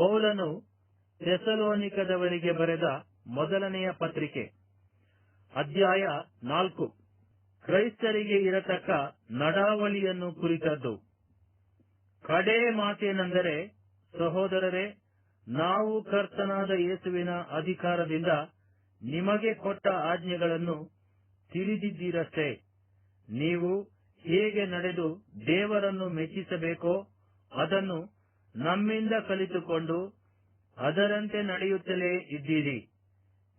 ಪೌಲನು ಥೆಸಲೋನಿಕದವರಿಗೆ ಬರೆದ ಮೊದಲನೆಯ ಪತ್ರಿಕೆ, ಅಧ್ಯಾಯ ನಾಲ್ಕು. ಕ್ರೈಸ್ತರಿಗೆ ಇರತಕ್ಕ ನಡಾವಳಿಯನ್ನು ಕುರಿತದ್ದು. ಕಡೇ ಮಾತೇನೆಂದರೆ, ಸಹೋದರರೇ, ನಾವು ಕರ್ತನಾದ ಯೇಸುವಿನ ಅಧಿಕಾರದಿಂದ ನಿಮಗೆ ಕೊಟ್ಟ ಆಜ್ಞೆಗಳನ್ನು ತಿಳಿದಿದ್ದೀರಷ್ಟೇ. ನೀವು ಹೇಗೆ ನಡೆದು ದೇವರನ್ನು ಮೆಚ್ಚಿಸಬೇಕೋ ಅದನ್ನು ನಮ್ಮಿಂದ ಕಲಿತುಕೊಂಡು ಅದರಂತೆ ನಡೆಯುತ್ತಲೇ ಇದ್ದೀರಿ.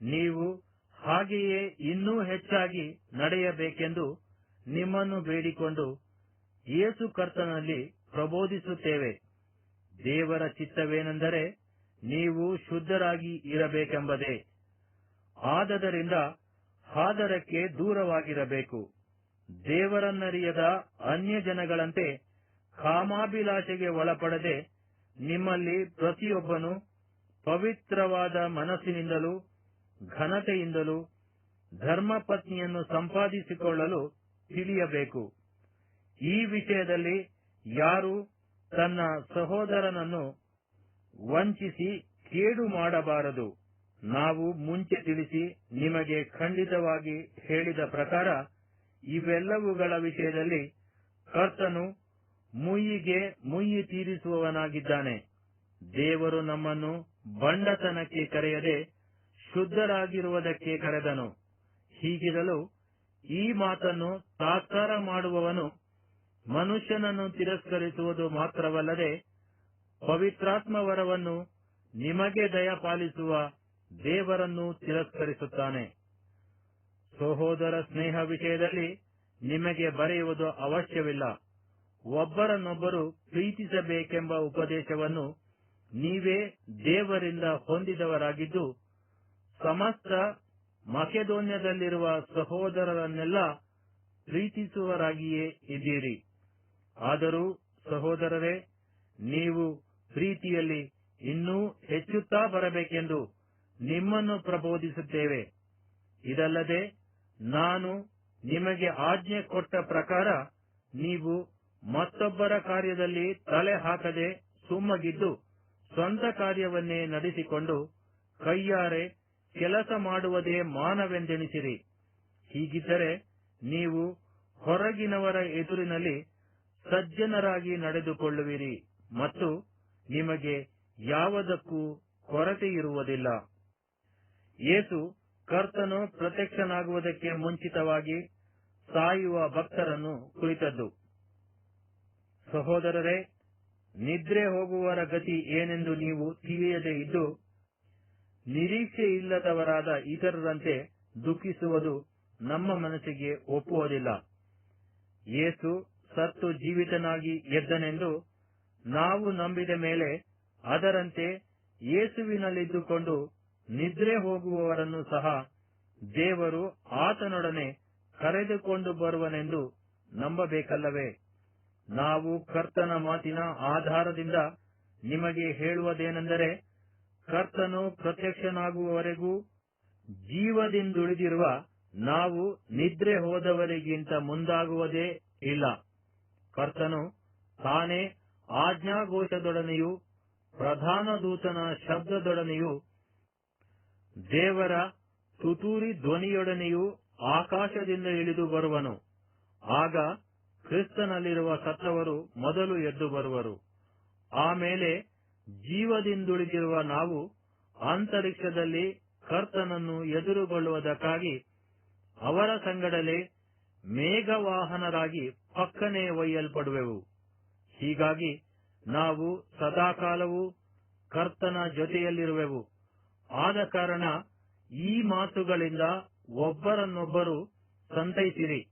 ನೀವು ಹಾಗೆಯೇ ಇನ್ನೂ ಹೆಚ್ಚಾಗಿ ನಡೆಯಬೇಕೆಂದು ನಿಮ್ಮನ್ನು ಬೇಡಿಕೊಂಡು ಯೇಸು ಕರ್ತನಲ್ಲಿ ಪ್ರಬೋಧಿಸುತ್ತೇವೆ. ದೇವರ ಚಿತ್ತವೇನೆಂದರೆ ನೀವು ಶುದ್ಧರಾಗಿ ಇರಬೇಕೆಂಬುದೇ. ಆದದರಿಂದ ಹಾದರಕ್ಕೆ ದೂರವಾಗಿರಬೇಕು. ದೇವರನ್ನರಿಯದ ಅನ್ಯ ಜನಗಳಂತೆ ಕಾಮಾಭಿಲಾಷೆಗೆ ಒಳಪಡದೆ ನಿಮ್ಮಲ್ಲಿ ಪ್ರತಿಯೊಬ್ಬನು ಪವಿತ್ರವಾದ ಮನಸ್ಸಿನಿಂದಲೂ, ಘನತೆಯಿಂದಲೂ, ಧರ್ಮಪತ್ನಿಯನ್ನು ಸಂಪಾದಿಸಿಕೊಳ್ಳಲು ತಿಳಿಯಬೇಕು. ಈ ವಿಷಯದಲ್ಲಿ ಯಾರು ತನ್ನ ಸಹೋದರನನ್ನು ವಂಚಿಸಿ ಕೇಡು ಮಾಡಬಾರದು. ನಾವು ಮುಂಚೆ ತಿಳಿಸಿ ನಿಮಗೆ ಖಂಡಿತವಾಗಿ ಹೇಳಿದ ಪ್ರಕಾರ ಇವೆಲ್ಲವುಗಳ ವಿಷಯದಲ್ಲಿ ಕರ್ತನು ಮುಯ್ಯಿಗೆ ಮುಯ್ಯಿ ತೀರಿಸುವವನಾಗಿದ್ದಾನೆ. ದೇವರು ನಮ್ಮನ್ನು ಬಂಡತನಕ್ಕೆ ಕರೆಯದೆ ಶುದ್ಧರಾಗಿರುವುದಕ್ಕೆ ಕರೆದನು. ಹೀಗಿರಲು ಈ ಮಾತನ್ನು ಸಾಕಾರ ಮಾಡುವವನು ಮನುಷ್ಯನನ್ನು ತಿರಸ್ಕರಿಸುವುದು ಮಾತ್ರವಲ್ಲದೆ ಪವಿತ್ರಾತ್ಮವರವನ್ನು ನಿಮಗೆ ದಯಪಾಲಿಸುವ ದೇವರನ್ನು ತಿರಸ್ಕರಿಸುತ್ತಾನೆ. ಸಹೋದರ ಸ್ನೇಹ ವಿಷಯದಲ್ಲಿ ನಿಮಗೆ ಬರೆಯುವುದು ಅವಶ್ಯವಿಲ್ಲ. ಒಬ್ಬರನ್ನೊಬ್ಬರು ಪ್ರೀತಿಸಬೇಕೆಂಬ ಉಪದೇಶವನ್ನು ನೀವೇ ದೇವರಿಂದ ಹೊಂದಿದವರಾಗಿದ್ದು, ಸಮಸ್ತ ಮಕೆದೋನ್ಯದಲ್ಲಿರುವ ಸಹೋದರರನ್ನೆಲ್ಲ ಪ್ರೀತಿಸುವರಾಗಿಯೇ ಇದ್ದೀರಿ. ಆದರೂ ಸಹೋದರರೇ, ನೀವು ಪ್ರೀತಿಯಲ್ಲಿ ಇನ್ನೂ ಹೆಚ್ಚುತ್ತಾ ಬರಬೇಕೆಂದು ನಿಮ್ಮನ್ನು ಪ್ರಬೋಧಿಸುತ್ತೇವೆ. ಇದಲ್ಲದೆ ನಾನು ನಿಮಗೆ ಆಜ್ಞೆ ಕೊಟ್ಟ ಪ್ರಕಾರ ನೀವು ಮತ್ತೊಬ್ಬರ ಕಾರ್ಯದಲ್ಲಿ ತಲೆ ಹಾಕದೆ ಸುಮ್ಮಗಿದ್ದು ಸ್ವಂತ ಕಾರ್ಯವನ್ನೇ ನಡೆಸಿಕೊಂಡು ಕೈಯಾರೆ ಕೆಲಸ ಮಾಡುವುದೇ ಮಾನವೆಂದೆಣಿಸಿರಿ. ಹೀಗಿದ್ದರೆ ನೀವು ಹೊರಗಿನವರ ಎದುರಿನಲ್ಲಿ ಸಜ್ಜನರಾಗಿ ನಡೆದುಕೊಳ್ಳುವಿರಿ ಮತ್ತು ನಿಮಗೆ ಯಾವುದಕ್ಕೂ ಕೊರತೆಯಿರುವುದಿಲ್ಲ ಯೇಸು ಕರ್ತನು ಪ್ರತ್ಯಕ್ಷನಾಗುವುದಕ್ಕೆ ಮುಂಚಿತವಾಗಿ ಸಾಯುವ ಭಕ್ತರನ್ನು ಕುರಿತದ್ದು. ಸಹೋದರರೇ, ನಿದ್ರೆ ಹೋಗುವವರ ಗತಿ ಏನೆಂದು ನೀವು ತಿಳಿಯದೇ ಇದ್ದು, ನಿರೀಕ್ಷೆ ಇಲ್ಲದವರಾದ ಇತರರಂತೆ ದುಃಖಿಸುವುದು ನಮ್ಮ ಮನಸ್ಸಿಗೆ ಒಪ್ಪುವುದಿಲ್ಲ. ಯೇಸು ಸತ್ತು ಜೀವಿತನಾಗಿ ಎದ್ದನೆಂದು ನಾವು ನಂಬಿದ ಮೇಲೆ ಅದರಂತೆ ಯೇಸುವಿನಲ್ಲಿದ್ದುಕೊಂಡು ನಿದ್ರೆ ಹೋಗುವವರನ್ನು ಸಹ ದೇವರು ಆತನೊಡನೆ ಕರೆದುಕೊಂಡು ಬರುವನೆಂದು ನಂಬಬೇಕಲ್ಲವೇ? ನಾವು ಕರ್ತನ ಮಾತಿನ ಆಧಾರದಿಂದ ನಿಮಗೆ ಹೇಳುವುದೇನೆಂದರೆ ಕರ್ತನು ಪ್ರತ್ಯಕ್ಷನಾಗುವವರೆಗೂ ಜೀವದಿಂದುಳಿದಿರುವ ನಾವು ನಿದ್ರೆ ಹೋದವರಿಗಿಂತ ಮುಂದಾಗುವುದೇ ಇಲ್ಲ. ಕರ್ತನು ತಾನೇ ಆಜ್ಞಾಘೋಷದೊಡನೆಯೂ ಪ್ರಧಾನ ದೂತನ ಶಬ್ದದೊಡನೆಯೂ ದೇವರ ತುತೂರಿ ಧ್ವನಿಯೊಡನೆಯೂ ಆಕಾಶದಿಂದ ಇಳಿದು ಬರುವನು. ಆಗ ಕ್ರಿಸ್ತನಲ್ಲಿರುವ ಸತ್ತವರು ಮೊದಲು ಎದ್ದು ಬರುವರು. ಆಮೇಲೆ ಜೀವದಿಂದುಳಿದಿರುವ ನಾವು ಅಂತರಿಕ್ಷದಲ್ಲಿ ಕರ್ತನನ್ನು ಎದುರುಗೊಳ್ಳುವುದಕ್ಕಾಗಿ ಅವರ ಸಂಗಡಲೇ ಮೇಘವಾಹನರಾಗಿ ಪಕ್ಕನೆ ಒಯ್ಯಲ್ಪಡುವೆವು. ಹೀಗಾಗಿ ನಾವು ಸದಾಕಾಲವೂ ಕರ್ತನ ಜೊತೆಯಲ್ಲಿರುವೆವು. ಆದ ಕಾರಣ ಈ ಮಾತುಗಳಿಂದ ಒಬ್ಬರನ್ನೊಬ್ಬರು ಸಂತೈಸಿರಿ.